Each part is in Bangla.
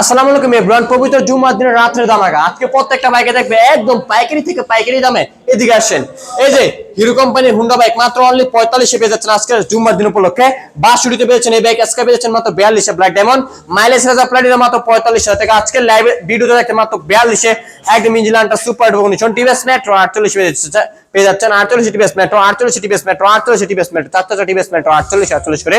আসসালামু আলাইকুম এভরিওয়ান পবিত্র জুমার দিনের রাত্রে দামাকা আজকে প্রত্যেকটা বাইকে দেখবে একদম পাইকারি থেকে পাইকারি দামে এদিকে আসেন। এই যে, হিরো কোম্পানির হুন্ডা বাইক মাত্র অনলি পঁয়তাল্লিশে পেয়ে যাচ্ছেন আজকে জুমার দিন উপলক্ষে। বাষট্টিতে পেয়েছেন এই বাইক আজকে পেয়েছেন মাত্র বিয়াল্লিশে ব্ল্যাক ডায়মন্ড মাইলেজ রাজা প্লাটিনা মাত্র পঁয়তাল্লিশ টাকা আজকে লাইভ ভিডিওতে দেখতে মাত্র বিয়াল্লিশে। একদম ইঞ্জিলানটা সুপার কন্ডিশন টিভিএস মেট্রো আটচল্লিশ পেয়ে যাচ্ছে পেয়ে যাচ্ছেন আটচল্লিশ টিভিএস মেট্রো আটচল্লিশ টিভিএস মেট্রো আটচল্লিশ টিভিএস মেট্রো চার টিভিএস মেট্রো আটচল্লিশ আটচল্লিশ করে।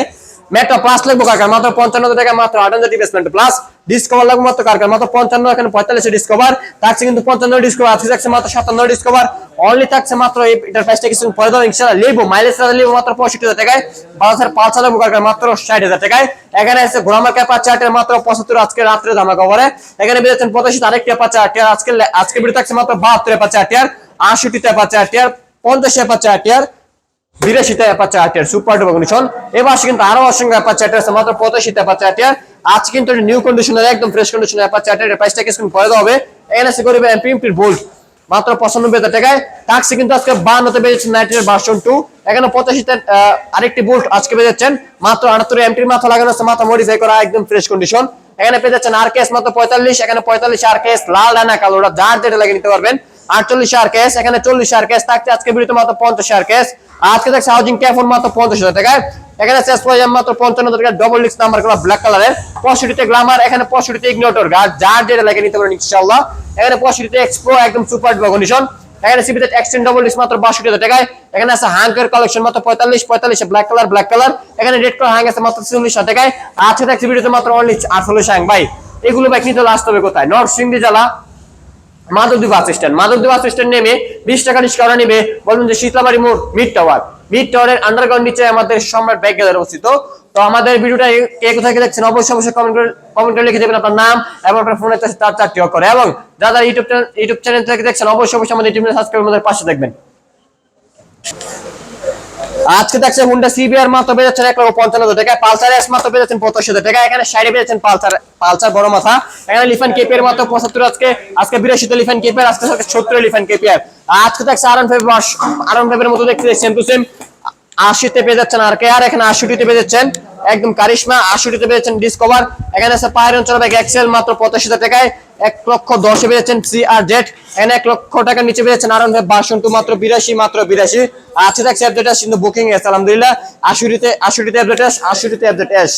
মেট্রো প্লাস লাগবো কারকার মাত্র পঞ্চান্ন টাকা, মাত্র আটান্ন মেট্রো প্লাস ডিসকভার লাগবে মাত্র কারকার মাত্র পঞ্চান্ন, এখানে পঁয়তাল্লিশে ডিসকভার থাকছে কিন্তু পঞ্চান্ন ডিসকভার আজকে থাকছে মাত্র সাতান্ন ডিসকভার অনলি থাকছে মাত্র এটার কিছু পরে দাও ইনশাল্লাহ লিবো মাইলেজ লিবো মাত্র পঁয়ষট্টি হাজার টাকায়। বাজার পাঁচ হাজার কারকার মাত্র ষাট হাজার টাকায়। এখানে আছে ঘোড়ামার ক্যাপা চার্টের মাত্র পঁচাত্তর, আজকে রাত্রে ধামা কভারে এখানে বেরোচ্ছেন পঁচাশি আরেকটি পাঁচ চার আজকে আজকে বেরো থাকছে মাত্র বাহাত্তর পাঁচ চার আশিটিতে পাঁচ চার পঞ্চাশে পাঁচ চার অ্যাপাচা আটিয়ার সুপার কন্ডিশন এবার আসে কিন্তু আরও অসংখ্য আটিয়ার আছে, মাত্র আটিয়ার কিন্তু নিউ কন্ডিশনের একদম ফ্রেশ কন্ডিশনের আটিয়ার প্রাইসটা পরে দেওয়া হবে। আছে করবে মাত্র পঁচানব্বই হাজার টাকায়। টাক্সি কিন্তু আজকে বান্নতে ভার্সন টু এখানে পঁচাশিতে আরেকটি বোল্ট আজকে মাত্র আটাত্তর এমটির মাথা লাগানো আছে, মাথা মডিফাই করা, একদম ফ্রেশ কন্ডিশন এখানে পেয়ে যাচ্ছেন আর কেস মাত্র পঁয়তাল্লিশ, এখানে পঁয়তাল্লিশ আর কেস লাল ডানা কালো, ওটা যার যেটা লাগিয়ে নিতে পারবেন। আটচল্লিশ আর কেস এখানে চল্লিশ আর কেস থাকছে, আজকে বিরুদ্ধে মাত্র পঞ্চাশ আর কেস আজকে দেখছে হাউজিং ক্যাফোন মাত্র পঞ্চাশ হাজার টাকায়। এখানে চেস পয়জাম মাত্র পঞ্চান্ন টাকা ডবল লিক্স নাম্বার করা ব্ল্যাক কালারের পঁয়ষট্টিতে গ্লামার এখানে পঁয়ষট্টিতে ইগনোটর গার্ড যার যেটা লাগিয়ে নিতে পারেন ইনশাল্লাহ এখানে পঁয়ষট্টিতে এক্সপ্রো একদম সুপার কন্ডিশন এখানে সিবিতে এক্সটেন্ড ডবল লিক্স মাত্র বাষট্টি হাজার টাকায়। এখানে আছে হাঙ্কের কালেকশন মাত্র পঁয়তাল্লিশ পঁয়তাল্লিশ ব্ল্যাক কালার ব্ল্যাক কালার এখানে রেড কালার হ্যাং আছে মাত্র চল্লিশ হাজার টাকায়। আছে দেখছি ভিডিওতে মাত্র অনলি আটচল্লিশ হ্যাং ভাই। এগুলো বাইক নিতে লাস্ট হবে কোথায়? নর্থ সিংদি জেলা। Madhabdi bus stand Madhabdi bus stand নেমে বিশ টাকা রিক্সা নেবে বলুন যে শীতলাবাড়ি মোড় মিড টাওয়ার মিড টাওয়ারের আন্ডারগ্রাউন্ড নিচে আমাদের সম্রাট ব্যাগ অবস্থিত। তো আমাদের ভিডিওটা কে কোথায় দেখছেন অবশ্যই অবশ্যই কমেন্ট করে লিখে দেবেন আপনার নাম এবং আপনার ফোনের তার চারটি করে এবং যারা ইউটিউব ইউটিউব চ্যানেল থেকে দেখছেন, অবশ্যই অবশ্যই আমাদের ইউটিউব সাবস্ক্রাইব আমাদের পাশে দেখবেন। আজকে দেখছেন হুন্ডা সিবিআর মাত্র পেয়ে যাচ্ছেন এক লক্ষ পঞ্চান্ন হাজার টাকা পালসার এস মাত্র পেয়ে যাচ্ছেন পঁচাশি হাজার টাকা এখানে সাইডে পেয়ে যাচ্ছেন পালসার পালসার বড় মাথা। এখানে লিফান কেপিয়ার মাত্র পঁচাত্তর আজকে আজকে বিরাশিতে লিফান কেপিয়ার আজকে সত্তর লিফান কেপিয়ার আজকে দেখছে আরন ফাইভ আরন ফাইভের মতো দেখতে সেম টু সেম আশিতে পেয়ে যাচ্ছেন আর কে আর এখানে আশিটিতে পেয়ে যাচ্ছেন একদম কারিশমা আশিটিতে পেয়েছেন ডিসকভার এখানে আছে পায়ের অঞ্চল এক্সেল মাত্র পঁচাশি হাজার টাকায়। এক লক্ষ দশে পেয়েছেন সি আর জেড এখানে এক লক্ষ টাকার নিচে পেয়েছেন আরন ভাই বাসন টু মাত্র বিরাশি মাত্র বিরাশি। আছে থাকছে অ্যাপডেটাস কিন্তু বুকিং এস আলহামদুলিল্লাহ। আশুরিতে আশুরিতে অ্যাপডেটাস আশুরিতে অ্যাপডেটাস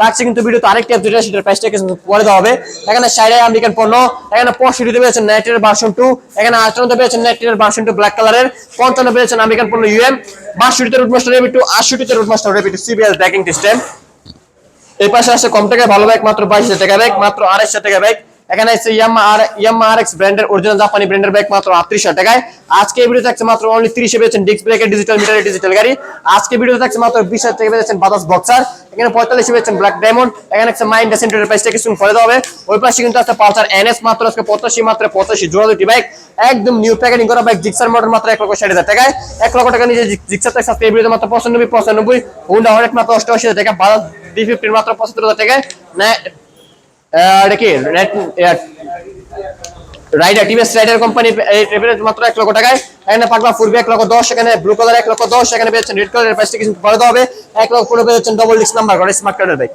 থাকছে কিন্তু ভিডিওতে আরেকটি অ্যাপডেটাস সেটার প্রাইসটা কিন্তু পরে দেওয়া হবে। এখানে সাইডে আমেরিকান পণ্য এখানে পঁয়ষট্টিতে পেয়েছেন নাইটের ভার্সন টু এখানে আটান্নতে পেয়েছেন নাইটের ভার্সন টু ব্ল্যাক কালারের পঞ্চান্ন পেয়েছেন আমেরিকান পণ্য ইউএম বাষট্টিতে রুটমাস্টার রেবি টু আশুটিতে রুটমাস্টার টু সিবিএস ব্যাকিং সিস্টেম এই পাশে আসছে কম টাকায় ভালো ব্যাগ মাত্র বাইশ হাজার টাকা ব্যাগ মাত্র আড়াইশ টাকা ব্যাগ এখানে আছে ইয়ামা আর ব্র্যান্ডের অরিজিনাল জাপানি ব্র্যান্ডের ব্যাগ মাত্র আটত্রিশ হাজার টাকায়। আজকে ভিডিও থাকছে মাত্র অনলি তিরিশে পেয়েছেন ডিস্ক ব্রেকের ডিজিটাল মিটারের ডিজিটাল গাড়ি। আজকে ভিডিও থাকছে মাত্র বিশ হাজার টাকা পেয়েছেন বাজাজ বক্সার এখানে পঁয়তাল্লিশে পেয়েছেন ব্ল্যাক ডায়মন্ড এখানে আছে মাইন্ড সেন্টারের প্রাইসটা কিছু করে দেওয়া হবে। ওই পাশে কিন্তু আছে পালসার এনএস মাত্র আজকে পঁচাশি, মাত্র পঁচাশি। জোড়া দুটি বাইক একদম নিউ প্যাকেটিং করা বাইক জিক্সার মডেল মাত্র এক লক্ষ ষাট হাজার টাকায়। এক লক্ষ টাকা নিচে জিক্সার টাকা আজকে ভিডিওতে মাত্র পঁচানব্বই পঁচানব্বই। হুন্ডা অনেক মাত্র অষ্টআশি হাজার টাকা। বাজাজ ডি মাত্র পঁচাত্তর হাজার টাকায়। না রাইডার টিভিএস রাইডার কোম্পানি মাত্র এক লক্ষ টাকায়। এখানে এক লক্ষ দশ, এখানে ব্লু কালার এক লক্ষ দশ, এখানে পেয়েছেন রেড কালারের প্রাইসটা কিছু হবে। এক লক্ষ পনেরো পেয়েছেন ডবল নাম্বার করে স্মার্ট কার্ডের বাইক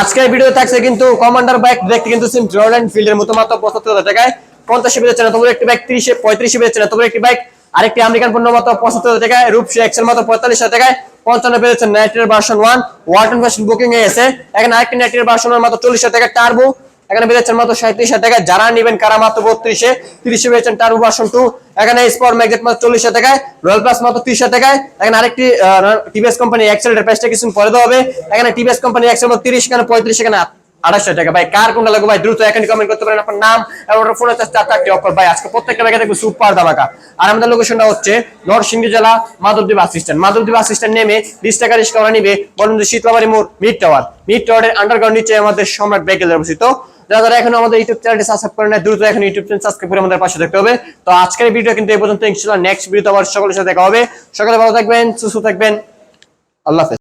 আজকের ভিডিও থাকছে কিন্তু কমান্ডার বাইক দেখতে কিন্তু সিম এনফিল্ডের মতো মাত্র পঁচাত্তর হাজার টাকায়। পঞ্চাশে পেয়েছেন বড় একটি বাইক তিরিশে, পঁয়ত্রিশে পেয়েছেন বড় একটি বাইক আরেকটি আমেরিকান পণ্য মাত্র পঁচাত্তর হাজার টাকায় রূপসী এক্সেল মাত্র পঁয়তাল্লিশ হাজার টাকায়। পঞ্চান্ন হচ্ছে নাইটের ভার্সন ওয়ান ওয়ার্টন ভার্সন বুকিং এ এসে, এখানে আরেকটি নাইটের ভার্সন মাত্র চল্লিশ টাকা টার্বো এখানে পেয়েছেন মাত্র সাঁত্রিশ হাজার টাকা। যারা নেবেন কারা মাত্র বত্রিশে, তিরিশে পেয়েছেন টার্বো ভার্সন টু এখানে স্পর ম্যাগনেট মাত্র চল্লিশ টাকায় রয়্যাল প্লাস মাত্র ত্রিশ টাকায়, এখানে আরেকটি টিভিএস কোম্পানি এক্সেল প্রাইসটা কিছু পরে দেওয়া হবে। এখানে টিভিএস কোম্পানি এক্সেল মাত্র তিরিশ, এখানে পঁয়ত্রিশ, এখানে আড়াইশো টাকা। ভাই, কার কোনটা লাগবে? ভাই, দ্রুত এখানে কমেন্ট করতে পারেন আপনার নাম এবং চার চারটি অফার ভাই, আজকে প্রত্যেকটা সুপার আর আমাদের লোকেশনটা হচ্ছে জেলা মাধবদ্বীপ আসিস্ট্যান্ট মাধবদ্বীপ আসিস্ট্যান্ট নেমে বিশ টাকা রিক্সা করে নিবে বলুন যে শীতলাবাড়ি মোড় মিড টাওয়ার মিড টাওয়ারের আন্ডারগ্রাউন্ড নিচে আমাদের সম্রাট ব্যাগেল অবস্থিত। যারা যারা এখন আমাদের ইউটিউব চ্যানেলটি সাবস্ক্রাইব করেন না দ্রুত এখন ইউটিউব চ্যানেল সাবস্ক্রাইব করে আমাদের পাশে দেখতে হবে। তো আজকের ভিডিও কিন্তু এই পর্যন্ত। নেক্সট ভিডিওতে আবার সকলের সাথে দেখা হবে। সকালে ভালো থাকবেন, সুস্থ থাকবেন। আল্লাহ